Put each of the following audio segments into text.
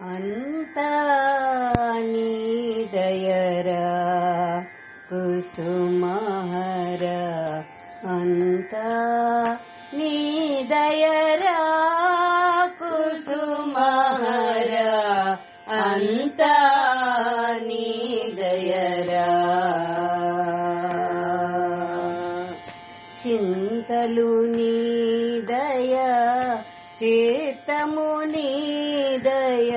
अन्त नियरा कुसुमाहर अन्त निदयरा कुसुमार चिन्तलु निदय చేతము నీదయ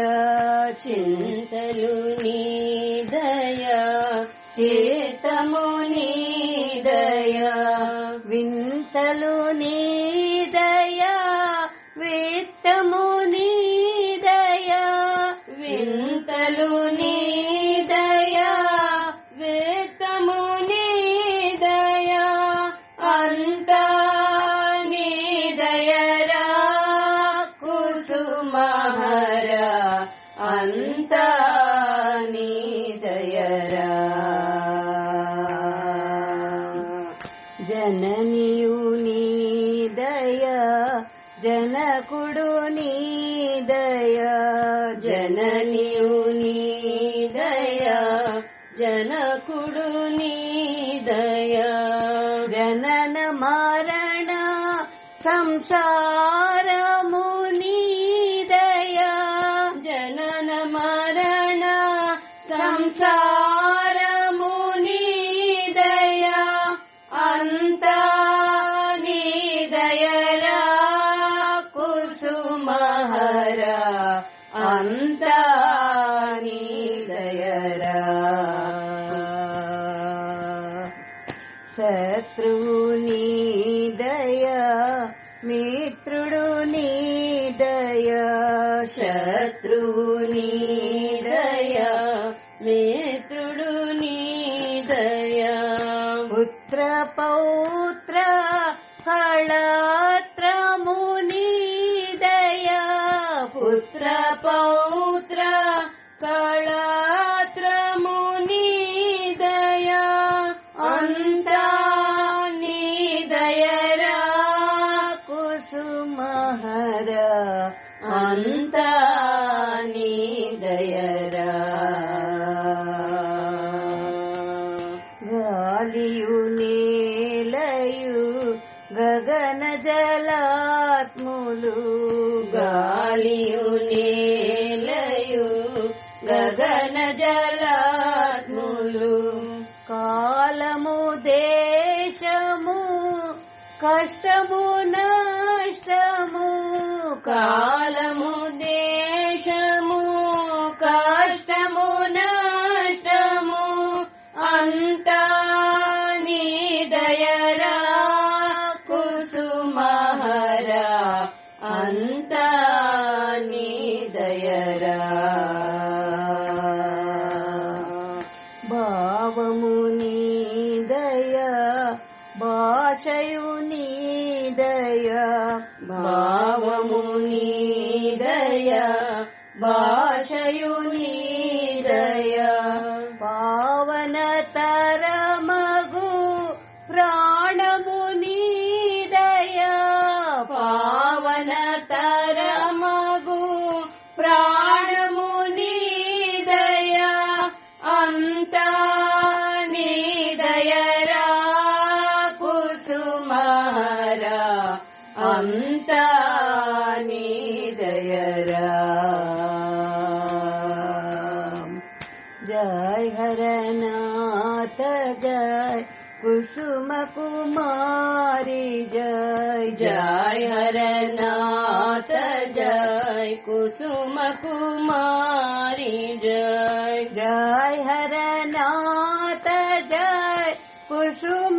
చింతలు నీదయ చేతము నీదయ వింతలు నీదయ విత్తము నీదయ వింతలు जननीयुनी दया जन कुडुनि दया जननी दया जन कुडुनि दया। जन मारण संसारमुनिदया जनन मारण संसार निदयरा दया निदया दया। शत्रुनिदया मित्रडुनिदया पुत्र पौत्र हल अन्तरा गलियुनि लयु गगन जलात् मुलु गलियुनीलयु गगन जलात् मुलु कालमुदेशमु कष्टमुनाष्टमु భాషయు నీదయ భావము నీదయ భాషయు निरा जय हरनाथ जय कुसुम कुमाि जय जय हरनाथ जय कुसुम कुमाि जय। जय हरनाथ जय कुसुम